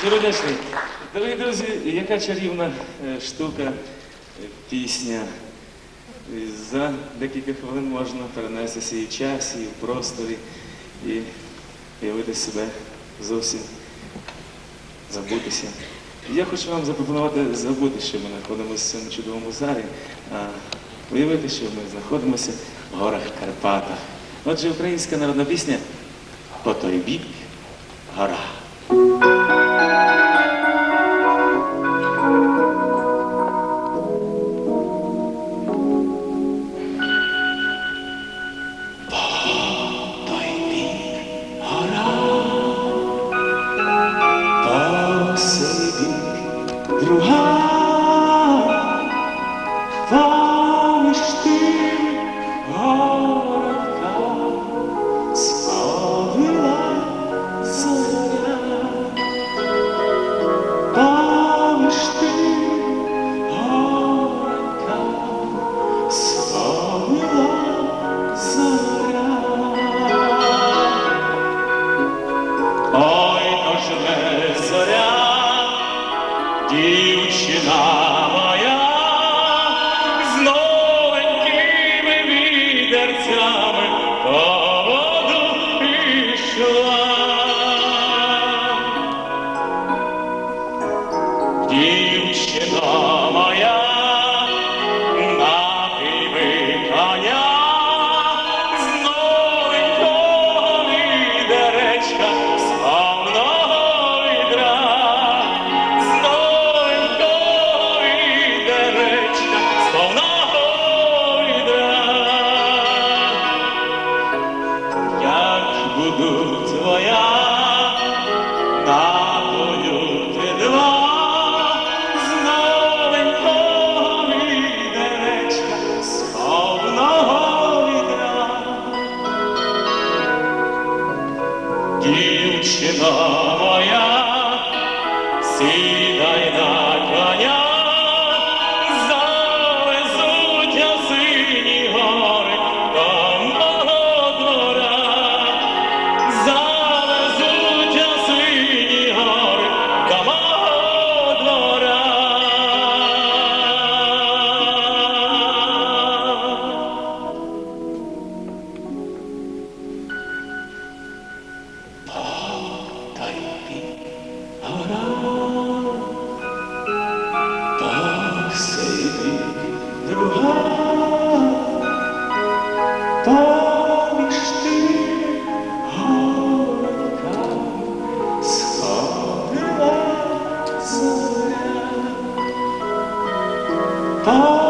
Щиро вдячний. Дорогі друзі, яка чарівна е, штука, е, пісня. За декілька хвилин можна перенестися і в часі, і в просторі, і уявити себе зовсім забутися. Я хочу вам запропонувати забути, що ми знаходимося в цьому чудовому залі, а уявити, що ми знаходимося в горах Карпатах. Отже, українська народна пісня по той бік гора. Дівчина моя, з новенькими відерцями по воду пішла. Дівчина моя, Дівчина моя, сідай Oh.